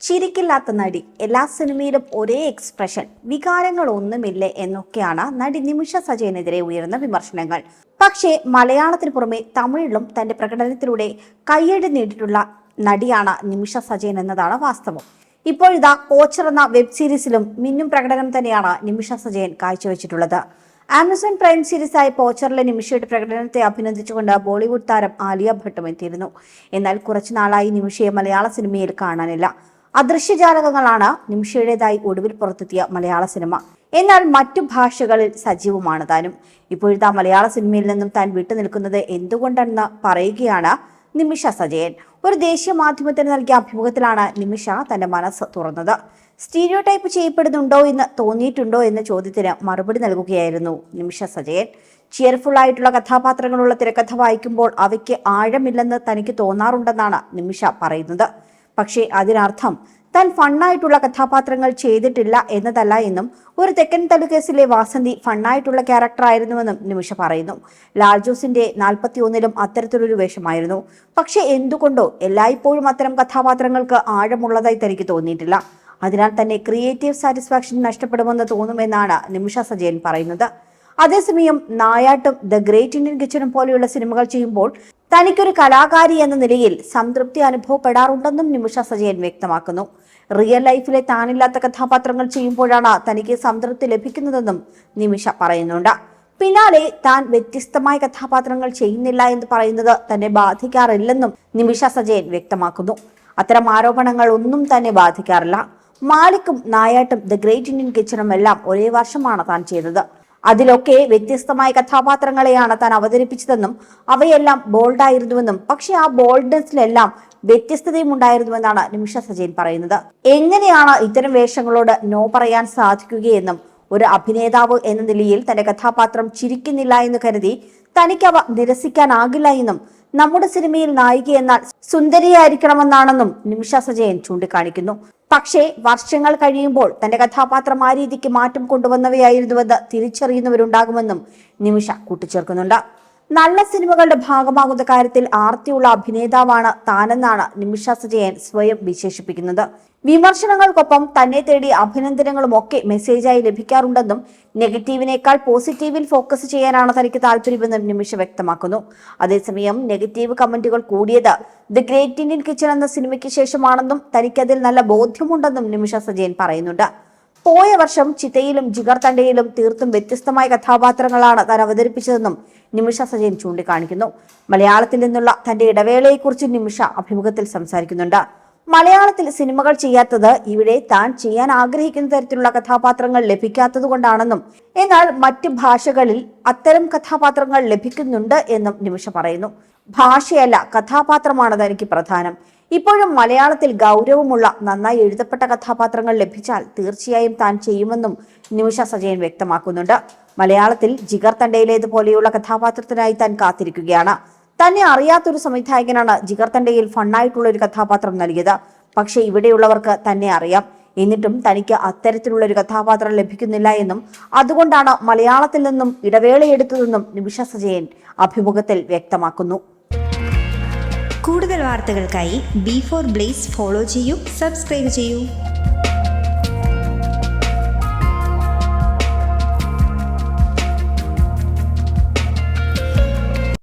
ചിരിക്കില്ലാത്ത നടി. എല്ലാ സിനിമയിലും ഒരേ എക്സ്പ്രഷൻ. വികാരങ്ങൾ ഒന്നുമില്ല എന്നൊക്കെയാണ് നടി നിമിഷ സജയനെതിരെ ഉയർന്ന വിമർശനങ്ങൾ. പക്ഷേ മലയാളത്തിന് പുറമെ തമിഴിലും തന്റെ പ്രകടനത്തിലൂടെ കയ്യടി നേടിയിട്ടുള്ള നടിയാണ് നിമിഷ സജയൻ എന്നതാണ് വാസ്തവം. ഇപ്പോഴിതാ കോച്ചർ എന്ന വെബ് സീരീസിലും മിന്നും പ്രകടനം തന്നെയാണ് നിമിഷ സജയൻ കാഴ്ചവെച്ചിട്ടുള്ളത്. ആമസോൺ പ്രൈം സീരീസായ പോച്ചറിലെ നിമിഷയുടെ പ്രകടനത്തെ അഭിനന്ദിച്ചുകൊണ്ട് ബോളിവുഡ് താരം ആലിയ ഭട്ടും എത്തിയിരുന്നു. എന്നാൽ കുറച്ചു നാളായി നിമിഷയെ മലയാള സിനിമയിൽ കാണാനില്ല. അദൃശ്യജാലകങ്ങളാണ് നിമിഷയുടേതായി ഒടുവിൽ പുറത്തെത്തിയ മലയാള സിനിമ. എന്നാൽ മറ്റു ഭാഷകളിൽ സജീവമാണ് താനും. ഇപ്പോഴത്തെ മലയാള സിനിമയിൽ നിന്നും താൻ വിട്ടുനിൽക്കുന്നത് എന്തുകൊണ്ടെന്ന് പറയുകയാണ് നിമിഷ സജയൻ. ഒരു ദേശീയ മാധ്യമത്തിന് നൽകിയ അഭിമുഖത്തിലാണ് നിമിഷ തന്റെ മനസ്സ് തുറന്നത്. സ്റ്റീരിയോ ടൈപ്പ് ചെയ്യപ്പെടുന്നുണ്ടോ എന്ന് തോന്നിയിട്ടുണ്ടോ എന്ന ചോദ്യത്തിന് മറുപടി നൽകുകയായിരുന്നു നിമിഷ സജയൻ. ചിയർഫുൾ ആയിട്ടുള്ള കഥാപാത്രങ്ങളുള്ള തിരക്കഥ വായിക്കുമ്പോൾ അവയ്ക്ക് ആഴമില്ലെന്ന് തനിക്ക് തോന്നാറുണ്ടെന്നാണ് നിമിഷ പറയുന്നത്. പക്ഷേ അതിനർത്ഥം താൻ ഫണ്ണായിട്ടുള്ള കഥാപാത്രങ്ങൾ ചെയ്തിട്ടില്ല എന്നതല്ല എന്നും ഒരു തെക്കൻ തലുകേസിലെ വാസന്തി ഫണ്ണായിട്ടുള്ള ക്യാരക്ടർ ആയിരുന്നുവെന്നും നിമിഷ പറയുന്നു. ലാൽജോസിന്റെ ജോസിന്റെ നാൽപ്പത്തി ഒന്നിലും അത്തരത്തിലൊരു വേഷമായിരുന്നു. പക്ഷേ എന്തുകൊണ്ടോ എല്ലായ്പ്പോഴും അത്തരം കഥാപാത്രങ്ങൾക്ക് ആഴമുള്ളതായി തനിക്ക് തോന്നിയിട്ടില്ല. അതിനാൽ തന്നെ ക്രിയേറ്റീവ് സാറ്റിസ്ഫാക്ഷൻ നഷ്ടപ്പെടുമെന്ന് തോന്നുമെന്നാണ് നിമിഷ സജയൻ പറയുന്നത്. അതേസമയം നായാട്ടും ദ ഗ്രേറ്റ് ഇന്ത്യൻ കിച്ചണും പോലെയുള്ള സിനിമകൾ ചെയ്യുമ്പോൾ തനിക്കൊരു കലാകാരി എന്ന നിലയിൽ സംതൃപ്തി അനുഭവപ്പെടാറുണ്ടെന്നും നിമിഷ സജയൻ വ്യക്തമാക്കുന്നു. റിയൽ ലൈഫിലെ താനില്ലാത്ത കഥാപാത്രങ്ങൾ ചെയ്യുമ്പോഴാണ് തനിക്ക് സംതൃപ്തി ലഭിക്കുന്നതെന്നും നിമിഷ പറയുന്നുണ്ട്. പിന്നാലെ താൻ വ്യത്യസ്തമായ കഥാപാത്രങ്ങൾ ചെയ്യുന്നില്ല എന്ന് പറയുന്നത് തന്നെ ബാധിക്കാറില്ലെന്നും നിമിഷ സജയൻ വ്യക്തമാക്കുന്നു. അത്തരം ആരോപണങ്ങൾ ഒന്നും തന്നെ ബാധിക്കാറില്ല. മാലിക്കും നായാട്ടും ദ ഗ്രേറ്റ് ഇന്ത്യൻ കിച്ചനും എല്ലാം ഒരേ വർഷമാണ് താൻ ചെയ്തത്. അതിലൊക്കെ വ്യത്യസ്തമായ കഥാപാത്രങ്ങളെയാണ് താൻ അവതരിപ്പിച്ചതെന്നും അവയെല്ലാം ബോൾഡായിരുന്നുവെന്നും പക്ഷെ ആ ബോൾഡ്നെസ്സിലെല്ലാം വ്യത്യസ്തതയും ഉണ്ടായിരുന്നുവെന്നാണ് നിമിഷ സജയൻ പറയുന്നത്. എങ്ങനെയാണ് ഇത്തരം വേഷങ്ങളോട് നോ പറയാൻ സാധിക്കുകയെന്നും ഒരു അഭിനേതാവ് എന്ന നിലയിൽ തന്റെ കഥാപാത്രം ചിരിക്കുന്നില്ല എന്ന് കരുതി തനിക്ക് തനിക്കവ നിരസിക്കാനാകില്ല എന്നും നമ്മുടെ സിനിമയിൽ നായിക എന്നാൽ സുന്ദരിയായിരിക്കണമെന്നാണെന്നും നിമിഷ സജയൻ ചൂണ്ടിക്കാണിക്കുന്നു. പക്ഷേ വർഷങ്ങൾ കഴിയുമ്പോൾ തന്റെ കഥാപാത്രം ആ രീതിക്ക് മാറ്റം കൊണ്ടുവന്നവയായിരുന്നുവെന്ന് തിരിച്ചറിയുന്നവരുണ്ടാകുമെന്നും നിമിഷ കൂട്ടിച്ചേർക്കുന്നുണ്ട്. നല്ല സിനിമകളുടെ ഭാഗമാകുന്ന കാര്യത്തിൽ ആർത്തിയുള്ള അഭിനേതാവാണ് താനെന്നാണ് നിമിഷ സജയൻ സ്വയം വിശേഷിപ്പിക്കുന്നത്. വിമർശനങ്ങൾക്കൊപ്പം തന്നെ തേടി അഭിനന്ദനങ്ങളും ഒക്കെ മെസ്സേജായി ലഭിക്കാറുണ്ടെന്നും നെഗറ്റീവിനേക്കാൾ പോസിറ്റീവിൽ ഫോക്കസ് ചെയ്യാനാണ് തനിക്ക് താല്പര്യമെന്നും നിമിഷ വ്യക്തമാക്കുന്നു. അതേസമയം നെഗറ്റീവ് കമന്റുകൾ കൂടിയത് ദി ഗ്രേറ്റ് ഇന്ത്യൻ കിച്ചൺ എന്ന സിനിമയ്ക്ക് ശേഷമാണെന്നും തനിക്കതിൽ നല്ല ബോധ്യമുണ്ടെന്നും നിമിഷ സജയൻ പറയുന്നുണ്ട്. പോയ വർഷം ചിതയിലും ജിഗർ തണ്ടയിലും തീർത്തും വ്യത്യസ്തമായ കഥാപാത്രങ്ങളാണ് താൻ അവതരിപ്പിച്ചതെന്നും നിമിഷ സജയൻ ചൂണ്ടിക്കാണിക്കുന്നു. മലയാളത്തിൽ നിന്നുള്ള തന്റെ ഇടവേളയെക്കുറിച്ച് നിമിഷ അഭിമുഖത്തിൽ സംസാരിക്കുന്നുണ്ട്. മലയാളത്തിൽ സിനിമകൾ ചെയ്യാത്തത് ഇവിടെ താൻ ചെയ്യാൻ ആഗ്രഹിക്കുന്ന തരത്തിലുള്ള കഥാപാത്രങ്ങൾ ലഭിക്കാത്തത് കൊണ്ടാണെന്നും എന്നാൽ മറ്റ് ഭാഷകളിൽ അത്തരം കഥാപാത്രങ്ങൾ ലഭിക്കുന്നുണ്ട് എന്നും നിമിഷ പറയുന്നു. ഭാഷയല്ല കഥാപാത്രമാണ് തനിക്ക് പ്രധാനം. ഇപ്പോഴും മലയാളത്തിൽ ഗൗരവമുള്ള നന്നായി എഴുതപ്പെട്ട കഥാപാത്രങ്ങൾ ലഭിച്ചാൽ തീർച്ചയായും താൻ ചെയ്യുമെന്നും നിമിഷ സജയൻ വ്യക്തമാക്കുന്നുണ്ട്. മലയാളത്തിൽ ജിഗർ തണ്ടയിലേതുപോലെയുള്ള കഥാപാത്രത്തിനായി താൻ കാത്തിരിക്കുകയാണ്. തന്നെ അറിയാത്തൊരു സംവിധായകനാണ് ജിഗർ തണ്ടയിൽ ഫണ്ണായിട്ടുള്ള ഒരു കഥാപാത്രം നൽകിയത്. പക്ഷേ ഇവിടെയുള്ളവർക്ക് തന്നെ അറിയാം. എന്നിട്ടും തനിക്ക് അത്തരത്തിലുള്ള ഒരു കഥാപാത്രം ലഭിക്കുന്നില്ല എന്നും അതുകൊണ്ടാണ് മലയാളത്തിൽ നിന്നും ഇടവേളയെടുത്തതെന്നും നിമിഷ സജയൻ അഭിമുഖത്തിൽ വ്യക്തമാക്കുന്നു. കൂടുതൽ വാർത്തകൾക്കായി ബി ഫോർ ബ്ലേസ് ഫോളോ ചെയ്യൂ സബ്സ്ക്രൈബ് ചെയ്യൂ.